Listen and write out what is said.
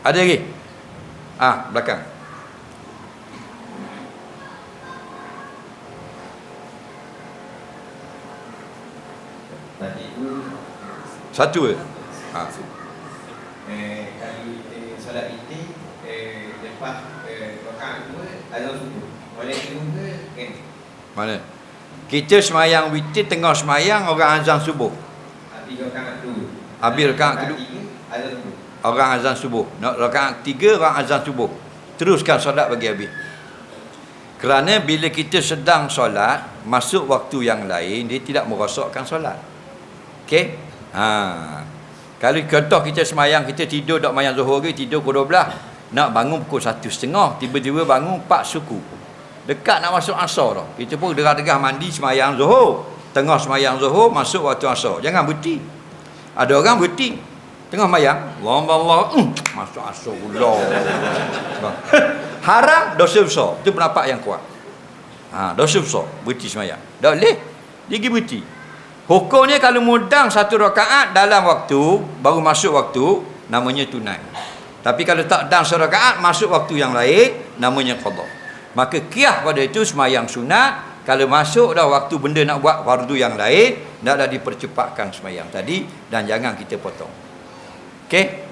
Ada lagi? Ah, belakang. Satu je. Ah. eh, Kali eh, solat itu eh, Lepas eh, Rokaan dua Azam subuh Boleh tunggu kan Mana? Kita semayang witir tengah semayang orang azan subuh. Habis rokaan dua Habis rakaat Rakaat kedua. Azam subuh Orang azan subuh. Nak rakaat tiga orang azan subuh. Teruskan solat bagi habis. Kerana bila kita sedang solat, masuk waktu yang lain, dia tidak merosakkan solat. Okey? Ha. Kalau contoh kita semayang, kita tidur dok mayang zuhur ke, tidur pukul 12. Nak bangun pukul satu setengah, tiba-tiba bangun 4 suku. Dekat nak masuk asar dah. Kita pun degah-degah mandi semayang zuhur. Tengah semayang zuhur, masuk waktu asar. Jangan berhenti. Ada orang berhenti. Tengah mayang, Allah Allah, mm, masuk asar pula. Haram dosa besar. Itu pendapat yang kuat. Ha, dosa besar berhenti semayang. Tak boleh. Dia pergi berhenti. Hukumnya kalau mudang satu rakaat dalam waktu, baru masuk waktu, namanya tunai. Tapi kalau tak dang satu rakaat, masuk waktu yang lain, namanya qadha. Maka kiah pada itu semayang sunat, kalau masuk dah waktu benda nak buat fardu yang lain, naklah dipercepatkan semayang tadi dan jangan kita potong. Okey?